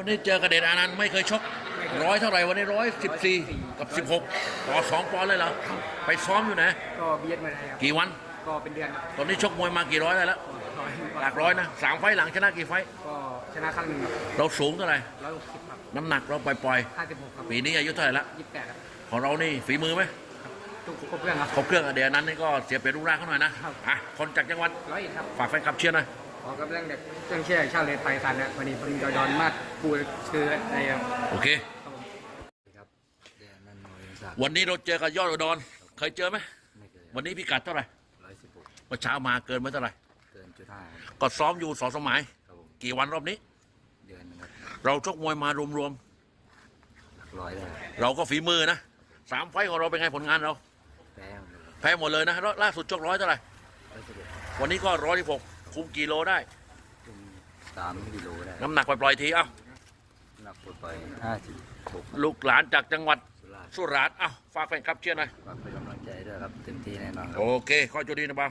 วันนี้เจอกระเด็นอานันต์ไม่เคยชกร้อยเท่าไหร่วันนี้ร้อยสิบสี่กับสิบหกต่อสองปอนด์เลยเหรอไปซ้อมอยู่ไหนก็เบียดมาได้ครับกี่วันก็เป็นเดือนครับตอนนี้ชกมวยมากี่ร้อยได้แล้วร้อยหลักร้อยนะสามไฟต์หลังชนะกี่ไฟต์ก็ชนะครั้งหนึ่งครับเราสูงเท่าไหร่ร้อยหกสิบครับน้ำหนักเราปล่อยห้าสิบหกครับๆปีนี้อายุเท่าไหร่ละยี่สิบแปดครับของเรานี่ฝีมือไหมทุกครบเรื่องครับ ครบเครื่องอะเดี๋ยวนั้นนี่ก็เสียเปรียบรูปร่างเขาหน่อยนะครับ อะคนจากจังหวัดร้อยเอ็ดครับฝากแฟนคลับเชียร์หน่อยข อกำลังเด็กเครื่องเชื่อชาติเลนไทยสันนะวันนี้ผมจะยอนมาดปูชื่ออะไรครับโอเคครับเดือนนั้นมวยสักวันนี้เราเจอกับยอดอุดรเคยเจอไหมไม่เกินวันนี้พิกัดเท่าไหร่ร้อยสิบหกเมื่อเช้ามาเกินมาเท่าไหร่เกินจุดห้าก็ซ้อมอยู่สองสมัยครับผมกี่วันรอบนี้ เดือนนึงครับเราชกมวยมารวมหลักร้อยได้ๆเราก็ฝีมือนะสามไฟต์ของเราเป็นไงผลงานเรา แพ้หมดเลยครับแพ้หมดเลยนะแล้วล่าสุดชกร้อยเท่าไหร่ร้อยสิบเอ็ดวันนี้ก็ร้อยที่หก คุมกิโลได้ถึงสามกิโลได้น้ำหนักปล่อยๆทีเอ้าหนักปลดปล่อยห้าสิบหกลูกหลานจากจังหวัดสุราษฎร์สุราษฎร์เอ้าฝากแฟนคลับเชียร์หน่อยฝากเป็นกำลังใจด้วยครับเต็มที่แน่นอนครับ โอเคข้อจุดีนะบ่าว